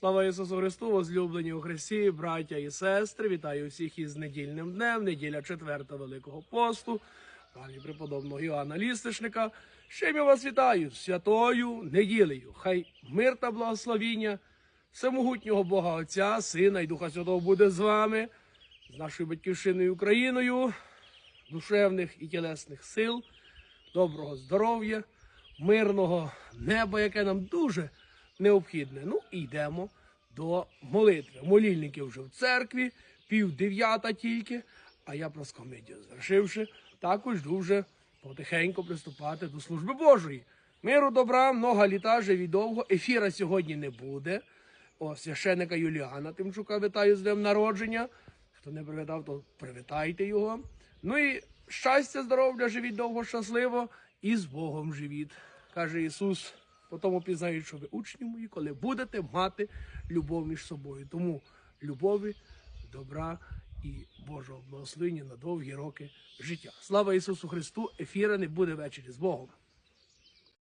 Слава Ісусу Христу, возлюблені у Христі, браття і сестри, вітаю всіх із недільним днем, неділя четверта Великого посту, пані преподобного Іоанна Лістишника. Ще я вас вітаю святою неділею. Хай мир та благословіння всемогутнього Бога Отця, Сина і Духа Святого буде з вами, з нашою батьківщиною Україною, душевних і тілесних сил, доброго здоров'я, мирного неба, яке нам дуже необхідне. Ну, і йдемо до молитви. Молільники вже в церкві, пів дев'ята тільки, а я про скомедію завершивши, також йду вже потихеньку приступати до служби Божої. Миру добра, много літа, живі довго. Ефіра сьогодні не буде. О, священика Юліана Тимчука вітаю з днем народження. Хто не привітав, то привітайте його. Ну і щастя, здоров'я, живіть довго, щасливо і з Богом живіть, каже Ісус. Потому пізнають, що ви учні мої, коли будете мати любов між собою. Тому любові, добра і Божого благословення на довгі роки життя. Слава Ісусу Христу! Ефіра не буде ввечері з Богом.